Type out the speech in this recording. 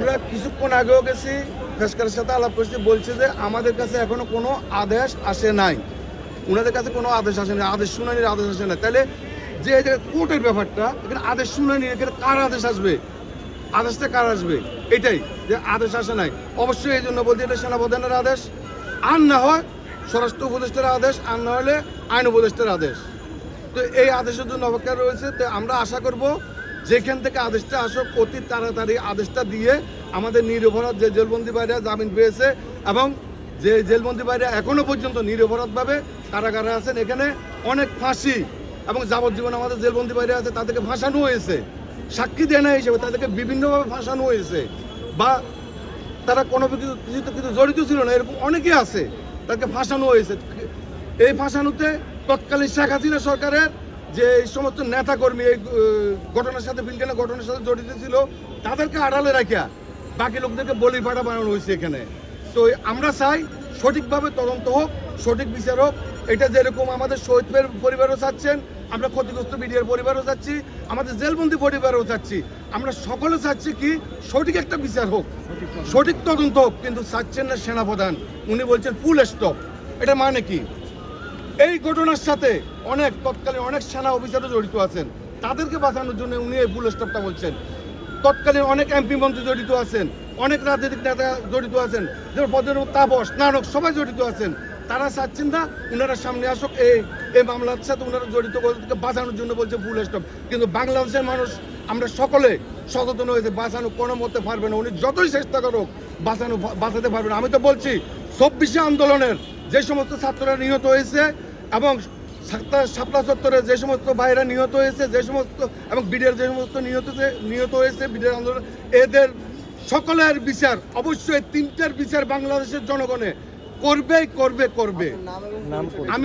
আমরা কিছুক্ষণ আগেও গেছি, ফেসকারের সাথে আলাপ করছি, বলছে যে আমাদের কাছে এখনও কোনো আদেশ আসে নাই। ওনাদের কাছে কোনো আদেশ আসে নাই, আদেশ শুনানির আদেশ আসে না তাহলে যে এই কোর্টের ব্যাপারটা, এখানে আদেশ শুনানি এখানে কার আদেশ আসবে? আদেশটা কার আসবে? এটাই, যে আদেশ আসে নাই। অবশ্যই এই জন্য বলছি, এটা সেনাপ্রধানের আদেশ। আর না হয় স্বরাষ্ট্র উপদেষ্টার আদেশ, আর না হলে আইন উপদেষ্টার আদেশ। তো এই আদেশের জন্য অপেক্ষা রয়েছে। তো আমরা আশা করব যেখান থেকে আদেশটা আসুক, অতি তাড়াতাড়ি আদেশটা দিয়ে আমাদের নিরপরাধ যে জেলবন্দি বাইরে জামিন পেয়েছে এবং যে জেলবন্দি বাইরে এখনও পর্যন্ত নিরপরাধভাবে কারাগারে আছেন, এখানে অনেক ফাঁসি এবং যাবজ্জীবন আমাদের জেলবন্দি বাইরে আছে, তাদেরকে ফাঁসানো হয়েছে, সাক্ষী দেয় না হিসেবে, তাদেরকে বিভিন্নভাবে ফাঁসানো হয়েছে বা তারা কোনো কিছু কিছুতে কিছু জড়িত ছিল না, এরকম অনেকে আছে, তাদেরকে ফাঁসানো হয়েছে। এই ফাঁসানোতে তৎকালীন শেখ হাসিনা সরকারের যে এই সমস্ত নেতাকর্মী, এই ঘটনার সাথে বিলকেনা ঘটনার সাথে জড়িত ছিল, তাদেরকে আড়ালে রাখিয়া বাকি লোকদেরকে বলি পাঠা বানানো হয়েছে এখানে। তো আমরা চাই সঠিকভাবে তদন্ত হোক, সঠিক বিচার হোক। এটা যেরকম আমাদের শহীদের পরিবারও চাচ্ছেন, আমরা ক্ষতিগ্রস্ত মিডিয়ার পরিবারও চাচ্ছি, আমাদের জেলবন্দি পরিবারও চাচ্ছি। আমরা সকলে চাচ্ছি কি সঠিক একটা বিচার হোক, সঠিক তদন্ত হোক, কিন্তু চাচ্ছেন না সেনাপ্রধান। উনি বলছেন ফুল স্টপ। এটা মানে কি? এই ঘটনার সাথে অনেক তৎকালীন অনেক সেনা অফিসারও জড়িত আছেন। তাদেরকে বাঁচানোর জন্য উনি এই ফুল স্টপটা বলছেন। তৎকালীন অনেক এমপি মন্ত্রী জড়িত আছেন, অনেক রাজনৈতিক নেতা জড়িত আছেন, যেমন তাপস, নানক সবাই জড়িত আছেন। তারা চাচ্ছেন না ওনারা সামনে আসুক, এই এই মামলার সাথে ওনারা জড়িত বাঁচানোর জন্য বলছে ফুল স্টপ কিন্তু বাংলাদেশের মানুষ, আমরা সকলে সচেতন হয়েছে বাঁচানো কোনো মতে পারবে না। উনি যতই চেষ্টা করুক, বাঁচানো, বাঁচাতে পারবে না। আমি তো বলছি, চব্বিশে আন্দোলনের যে সমস্ত ছাত্ররা নিহত হয়েছে এবং সাতটা সাতটা চত্বরে যে সমস্ত ভাইরা নিহত হয়েছে যে সমস্ত এবং বিডের যে সমস্ত নিহত হয়েছে- নিহত হয়েছে বিডের আন্দোলন এদের সকলের বিচার অবশ্যই তিনটার বিচার বাংলাদেশের জনগণে করবে করবে। করবে আমি